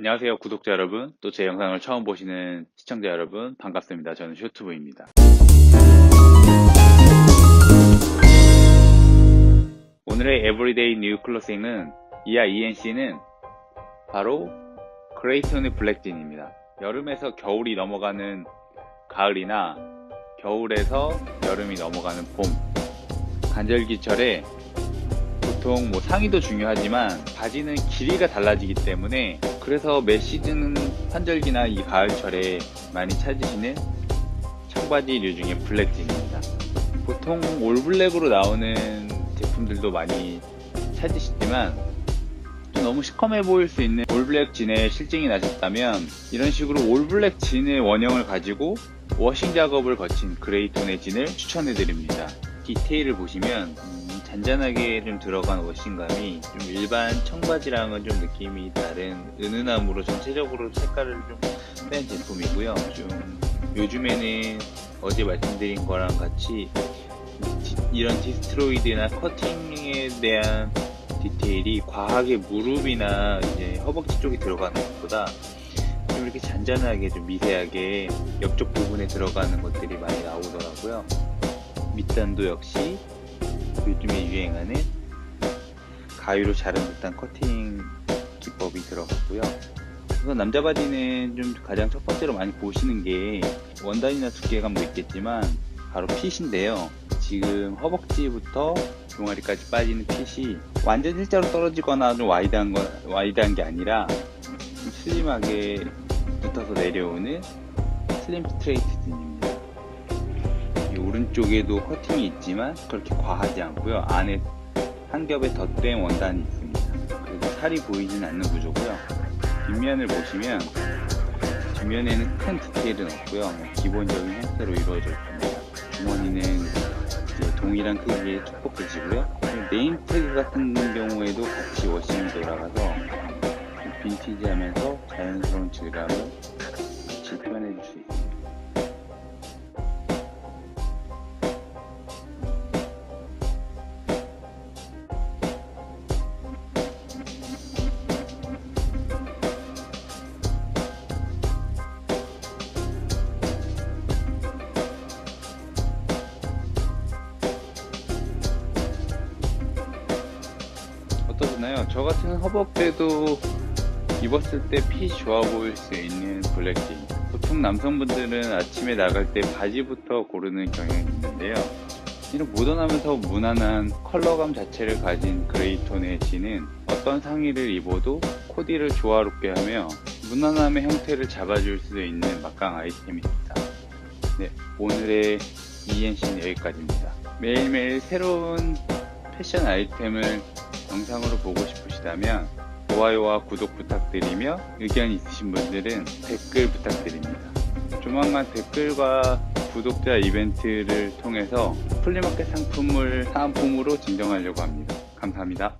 안녕하세요 구독자 여러분. 또 제 영상을 처음 보시는 시청자 여러분 반갑습니다. 저는 쇼트브입니다. 오늘의 Everyday New Clothing은 이하 ENC는 바로 그레이톤의 블랙진입니다. 여름에서 겨울이 넘어가는 가을이나 겨울에서 여름이 넘어가는 봄 간절기철에 보통 뭐 상의도 중요하지만 바지는 길이가 달라지기 때문에 그래서 매 시즌 환절기나 이 가을철에 많이 찾으시는 청바지류 중에 블랙진입니다. 보통 올블랙으로 나오는 제품들도 많이 찾으시지만 또 너무 시커매 보일 수 있는 올블랙 진에 실증이 나셨다면 이런 식으로 올블랙 진의 원형을 가지고 워싱 작업을 거친 그레이 톤의 진을 추천해 드립니다. 디테일을 보시면 음, 잔잔하게 좀 들어간 워싱감이 좀 일반 청바지랑은 좀 느낌이 다른 은은함으로 전체적으로 색깔을 좀 뺀 제품이고요. 좀 요즘에는 어제 말씀드린 거랑 같이 디- 이런 디스트로이드나 커팅에 대한 디테일이 과하게 무릎이나 이제 허벅지 쪽에 들어가는 것보다 좀 이렇게 잔잔하게 좀 미세하게 옆쪽 부분에 들어가는 것들이 많이 나오더라고요. 밑단도 역시 요즘에 유행하는 가위로 자른 듯한 커팅 기법이 들어갔고요. 우선 남자 바지는 좀 가장 첫 번째로 많이 보시는 게 원단이나 두께감도 있겠지만 바로 핏인데요. 지금 허벅지부터 종아리까지 빠지는 핏이 완전 일자로 떨어지거나 좀 와이드한 거 와이드한 게 아니라 좀 슬림하게 붙어서 내려오는 슬림 스트레이트 진입니다. 이 오른쪽에도 커팅이 있지만 그렇게 과하지 않고요. 안에 한 겹에 덧댄 원단이 있습니다. 그리고 살이 보이진 않는 구조고요. 뒷면을 보시면 뒷면에는 큰 디테일은 없고요. 뭐 기본적인 형태로 이루어져 있습니다. 주머니는 동일한 크기의 끝이고요. 네임 태그 같은 경우에도 같이 워싱이 돌아가서 좀 빈티지하면서 자연스러운 질감을 같이 표현해 줄 수 있습니다. 어떠셨나요? 저 같은 허벅대도 입었을 때 핏이 좋아 보일 수 있는 블랙진. 보통 남성분들은 아침에 나갈 때 바지부터 고르는 경향이 있는데요. 이런 모던하면서 무난한 컬러감 자체를 가진 그레이톤의 진은 어떤 상의를 입어도 코디를 조화롭게 하며 무난함의 형태를 잡아줄 수 있는 막강 아이템입니다. 네, 오늘의 ENC는 여기까지입니다. 매일매일 새로운 패션 아이템을 영상으로 보고 싶으시다면 좋아요와 구독 부탁드리며 의견 있으신 분들은 댓글 부탁드립니다. 조만간 댓글과 구독자 이벤트를 통해서 플리마켓 상품을 사은품으로 증정하려고 합니다. 감사합니다.